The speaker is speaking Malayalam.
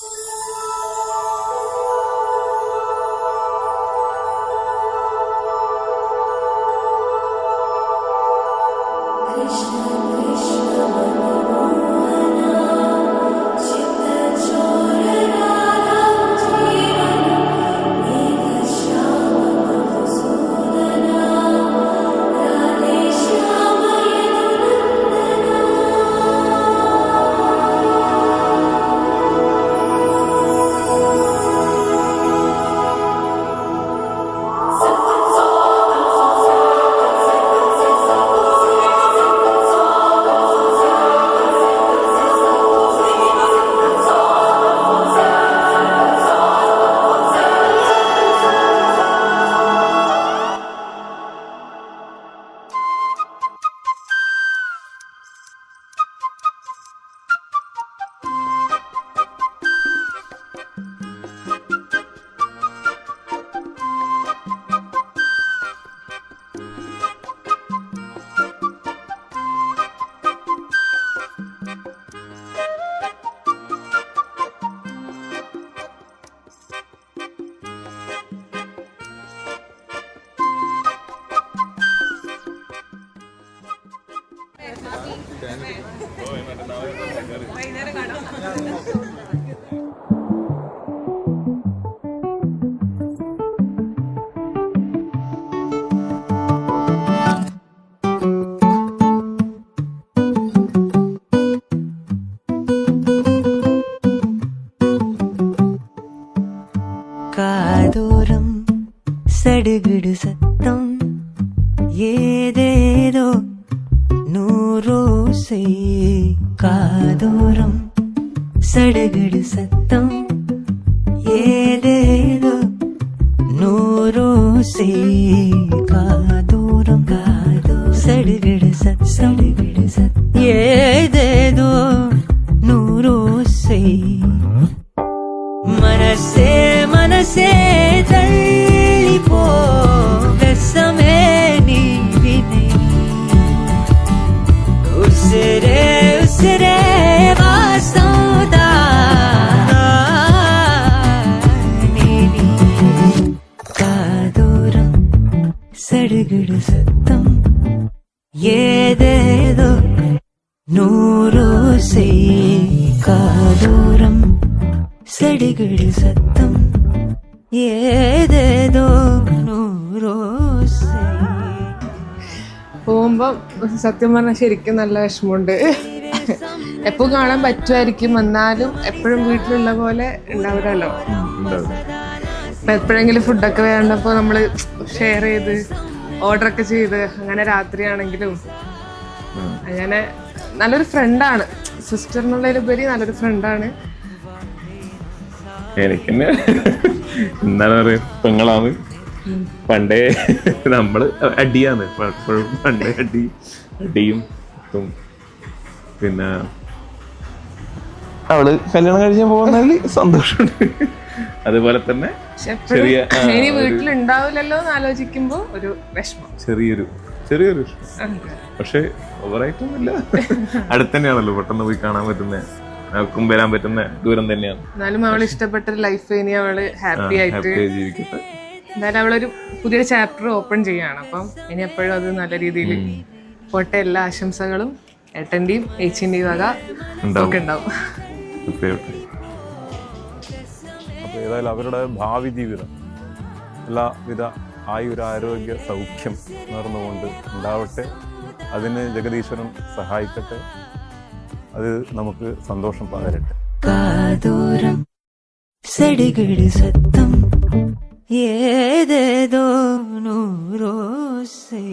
you കാതോരം സടുകിടു സത്തം ഏതേതോ നൂറോസേ കാതോരം സടുകിടു സത്തം ഏതേതോ നൂറോസേ കാതോരം കാതോ സടുകിടു സത്തം സടുകിടു സത്തം ഏതേതോ നൂറോസേ സടുകിടു സത്തം ഏതേതോ നൂറോസേ കാതോരം സടികിടി സത്തം ഏതേതോ നൂറോസേ പോകുമ്പോ സത്യം പറഞ്ഞാൽ ശരിക്കും നല്ല വിഷമമുണ്ട്. എപ്പോ കാണാൻ പറ്റുമായിരിക്കും എന്നാലും എപ്പോഴും വീട്ടിലുള്ള പോലെ ഉണ്ടാവില്ലല്ലോ. എപ്പോഴെങ്കിലും ഫുഡൊക്കെ വേണ്ടപ്പോ നമ്മൾ ഷെയർ ചെയ്ത് ഓർഡർ ഒക്കെ ചെയ്ത് അങ്ങനെ രാത്രിയാണെങ്കിലും അങ്ങനെ നല്ലൊരു ഫ്രണ്ടാണ് സിസ്റ്റർ എന്നുള്ളതിലുപരി നല്ലൊരു ഫ്രണ്ടാണ് എനിക്ക് എന്താണ് പറയാ പെങ്ങളാണ്. പണ്ടേ നമ്മൾ അടിയാണ്. പണ്ടേ അടി അടിയും പിന്നെ അവൾ കല്യാണം കഴിച്ച് പോകുന്നതിൽ സന്തോഷമുണ്ട്. അതുപോലെ തന്നെ ചെറിയ ഇനി വീട്ടിലുണ്ടാവില്ലല്ലോ എന്ന് ആലോചിക്കുമ്പോ ഒരു വിഷമം. ചെറിയൊരു ചെറിയൊരു പക്ഷേ ഓവറായിട്ടൊന്നുമില്ല അടുത്ത് തന്നെയാണല്ലോ പെട്ടെന്ന് പോയി കാണാൻ പറ്റുന്ന ആർക്കും വരാൻ പറ്റുന്ന ദൂരം തന്നെയാണ്. എന്നാലും അവൾ ഇഷ്ടപ്പെട്ട ലൈഫ് ഇനി അവൾ ഹാപ്പി ആയിട്ട് ജീവിക്കട്ടെ. എന്തായാലും അവളൊരു പുതിയൊരു ചാപ്റ്റർ ഓപ്പൺ ചെയ്യാണ് അപ്പം ഇനി എപ്പോഴും അത് നല്ല രീതിയിൽ പോട്ടെ. എല്ലാ ആശംസകളും ഏട്ടന്റെയും ഏച്ചിന്റെയും വക. ഒക്കെ ഉണ്ടാവും. അപ്പോൾ ഏതായാലും അവരുടെ ഭാവി ജീവിതം എല്ലാവിധ ആയുര ആരോഗ്യ സൗഖ്യം നേർന്നുകൊണ്ട് ഉണ്ടാവട്ടെ. അതിന് ജഗദീശ്വരൻ സഹായിക്കട്ടെ. അത് നമുക്ക് സന്തോഷം പകരട്ടെ. കാതോരം സടികിടി സത്തം ഏതേതോ നൂറോസേ.